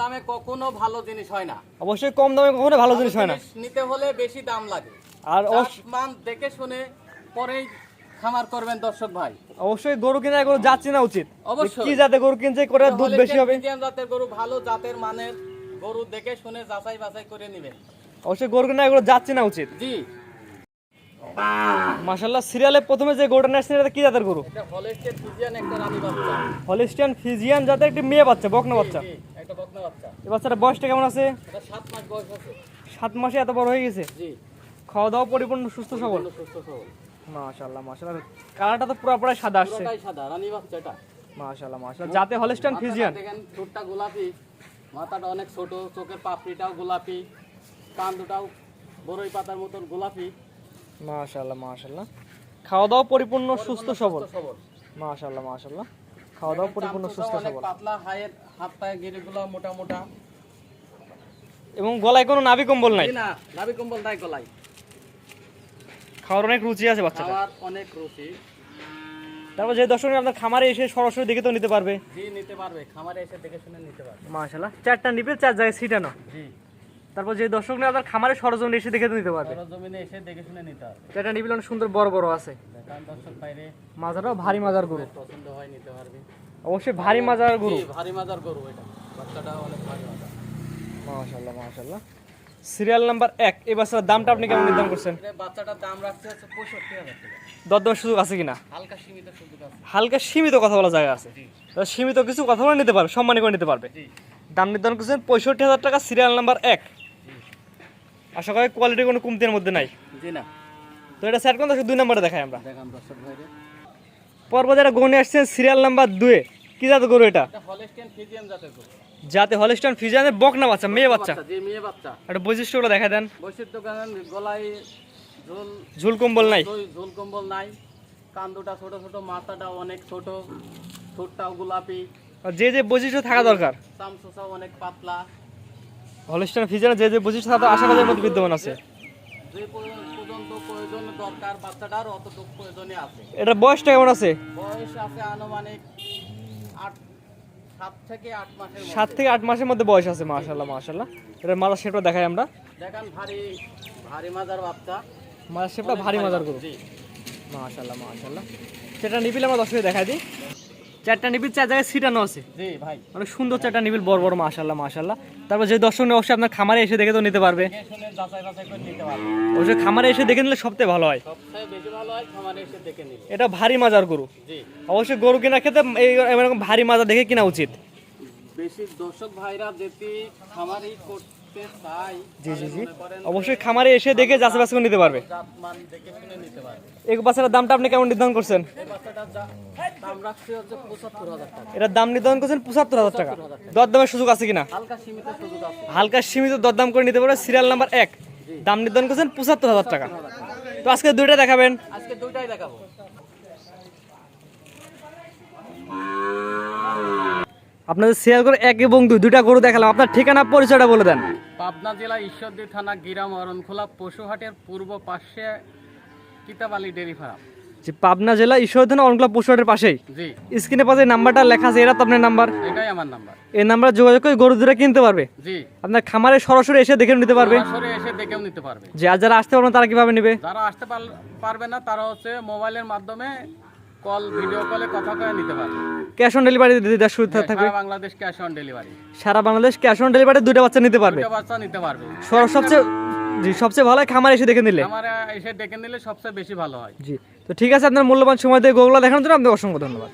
দামে কখনো ভালো জিনিস হয় না। অবশ্যই কম দামে কখনো ভালো জিনিস হয় না। নিতে হলে বেশি দাম লাগে। আর মান দেখে শুনে পরেই খামার করবেন দর্শক ভাই। অবশ্যই গরু উচিত। অবশ্যই। কি জাতে গরু কিনছে করে দুধ বেশি হবে? মিডিয়াম জাতের গরু ভালো জাতের মানের গরু দেখে শুনে যাচাই বাছাই করে নেবেন। অবশ্যই গরু কিনা গরু যাচ্ছে না উচিত। জি। সিরিয়ালে প্রথমে যে গরুটা নিয়ে এটা কি জাতের গরু? এটা হলেস্টের ফিজিয়ান একটা রানী বাচ্চা। হলিস্টিয়ান ফিজিয়ান জাতের একটি মেয়ে বাচ্চা বকনা বাচ্চা। জি, একটা বকনা বাচ্চা। এই বাচ্চাটা বয়সটা কেমন আছে? সাত মাস বয়স আছে। সাত মাসে এত বড় হয়ে গেছে? খাওয়া দাওয়া পরিপূর্ণ সুস্থ সবল? সম্পূর্ণ সুস্থ সবল। মাশাল্লাহ মাশাল্লাহ কালারটা তো পুরো পুরো সাদা আসছে। সাদা রানী বাচ্চা এটা মাশাল্লাহ মাশাল্লাহ জাতে হলিস্টিয়ান ফিজিয়ান। দেখেন ঠোঁটটা গোলাপি। মাথাটা অনেক ছোট চোখের পাপড়িটাও গোলাপি। কান দুটাও বড়ই পাতার মতন গোলাপি। মাশাল্লাহ মাশাল্লাহ খাওয়া দাওয়া পরিপূর্ণ সুস্থ সবল। সবল। মাশাল্লাহ মাশাল্লাহ খাওয়া দাওয়া পরিপূর্ণ সুস্থ সবল। পাতলা হায়ের হাত পায়ে গিরিগুলো মোটা মোটা। এবং গলায় কোনো নাভি কম্বল নাই? না নাভি কম্বল নাই গলাই খাওয়ার অনেক রুচি আছে বাচ্চাটা খাওয়ার অনেক রুচি। তারপর যে দর্শক আপনার খামারে এসে সরাসরি দেখে তো নিতে পারবে। জি নিতে পারবে খামারে এসে দেখে শুনে নিতে পারবে। মাশাল্লাহ চারটা নিবে চার জায়গায় সিটানো জি। তারপর যে দর্শক নিয়ে আপনার খামারে সরজমিনে এসে দেখে নিতে পারবে। জমিনে এসে দেখে শুনে নিতে হবে। চারটা নিবিল অনেক সুন্দর বড় বড় আছে। দর্শক বাইরে। মাজারও ভারী মাজার গরু। পছন্দ হয় নিতে পারবে। অবশ্যই ভারী মাজার গরু। ভারী মাজার গরু এটা। বাচ্চাটা অনেক ভারী মাজার। মাশাল্লাহ মাশাল্লাহ সিরিয়াল নাম্বার এক। এই বাচ্চার দামটা আপনি কেমন নির্ধারণ করছেন? এটা বাচ্চাটার দাম রাখছে হচ্ছে পঁয়ষট্টি হাজার টাকা। দরদামের সুযোগ আছে কিনা? হালকা সীমিত সুযোগ আছে। হালকা সীমিত কথা বলা জায়গা আছে। সীমিত কিছু কথা বলে নিতে পারবে সম্মানী করে নিতে পারবে। দাম নির্ধারণ করছেন পঁয়ষট্টি হাজার টাকা সিরিয়াল নাম্বার এক। আশা করি কোয়ালিটি কোনো কমতির মধ্যে নাই। জি না। তো এটা স্যার কোন দুই নম্বরে দেখাই আমরা। দেখান দর্শক ভাইরে পর্ব যারা গনে আসছেন সিরিয়াল নাম্বার দুয়ে কি জাত গরু এটা? এটা জাতের গরু। যাতে হলিস্টান ফিজানের বকনা বাচ্চা মেয়ে বাচ্চা। জি মেয়ে বাচ্চা। একটা বৈশিষ্ট্যগুলো দেখা দেন। বৈশিষ্ট্য কারণ গলায় ঝোল ঝুল কম্বল নাই। ঝোল- ঝোল কম্বল নাই। কান দুটা ছোট ছোট মাথাটা অনেক ছোট ঠোঁটটাও গোলাপি। আর যে যে বৈশিষ্ট্য থাকা দরকার। চামচোসাও অনেক পাতলা। হলিস্টান ফিজানের যে যে বৈশিষ্ট্য থাকা আশা করি মধ্যে বিদ্যমান আছে। যে পর্যন্ত পর্যন্ত প্রয়োজন দরকার বাচ্চাটার প্রয়োজনে আছে। এটা বয়সটা কেমন আছে? বয়স আছে আনুমানিক থেকে আট মাসের মধ্যে। থেকে মাসের মধ্যে বয়স আছে মাশাল্লাহ মাশাল্লাহ এটা মালার শেপটা দেখাই আমরা। দেখান ভারী ভারী মাজার বাচ্চা। মালার শেপটা ভারী মাজার গরু। জি। মাশাল্লাহ সেটা নিবিল আমরা দর্শকে দেখাই দিই। চারটা নিবিল চার জায়গায় সিটানো আছে। অনেক সুন্দর চারটা নিবিল বড় বড় মাশাল্লাহ মাশাল্লাহ তারপর যে দর্শক অবশ্যই আপনার খামারে এসে দেখে তো নিতে পারবে। অবশ্যই খামারে এসে দেখে নিলে সবথেকে ভালো হয়। সবচেয়ে ভালো হয় এটা ভারী মাজার গরু। অবশ্যই গরু কেনার ক্ষেত্রে এই এরকম ভারী মাজা দেখে কিনা উচিত। বেশি দর্শক ভাইরা যেটি খামারি করতে চাই জি জি জি। অবশ্যই খামারে এসে দেখে যাচাই বাছাই করে নিতে পারবে। এই বাচ্চাটার দামটা আপনি কেমন নির্ধারণ করছেন? এটার দাম নির্ধারণ করছেন পঁচাত্তর হাজার টাকা। দরদামের সুযোগ আছে কিনা? হালকা সীমিত দরদাম করে নিতে পারবে, সিরিয়াল নাম্বার এক। দাম নির্ধারণ করছেন পঁচাত্তর হাজার টাকা। তো আজকে দুইটা দেখাবেন। আজকে দুইটাই দেখাবো আপনাদের সিরিয়াল করে এক এবং দুই, দুইটা গরু দেখালাম। আপনার ঠিকানা, পরিচয়টা বলে দেন। পাবনা জেলা ঈশ্বরদী থানা গিরাম অরণখোলা পশুহাটের পূর্ব পাশে কিতাবালি ডেরি ফার্ম। যে পাবনা জেলা ঈশ্বরধন অনকলা পশুহাটের পাশেই। জি। স্ক্রিনে পাশে নাম্বারটা লেখা আছে এরা তো আপনার নাম্বার। এটাই আমার নাম্বার। এই নাম্বারে যোগাযোগ করে গরু দুটো কিনতে পারবে। জি। আপনার খামারে সরাসরি এসে দেখে নিতে পারবে। সরাসরি এসে দেখেও নিতে পারবে। যে আর যারা আসতে পারবে না তারা কীভাবে নেবে? যারা আসতে পার- পারবে না তারা হচ্ছে মোবাইলের মাধ্যমে কল ভিডিও কলে কথা কয়ে নিতে পারবে ক্যাশ অন ডেলিভারি দিতে সুবিধা থাকবে। সারা বাংলাদেশ ক্যাশ অন ডেলিভারি সারা বাংলাদেশ ক্যাশ অন ডেলিভারি দুটো বাচ্চা নিতে পারবে। দুটো বাচ্চা নিতে পারবে। সবচেয়ে জি সবচেয়ে ভালো হয় খামারে এসে দেখে নিলে। এসে ডেকে নিলে সবচেয়ে বেশি ভালো হয়। জি তো ঠিক আছে আপনার মূল্যবান সময় দিয়ে গোগুলা দেখানোর জন্য আপনাকে অসংখ্য ধন্যবাদ।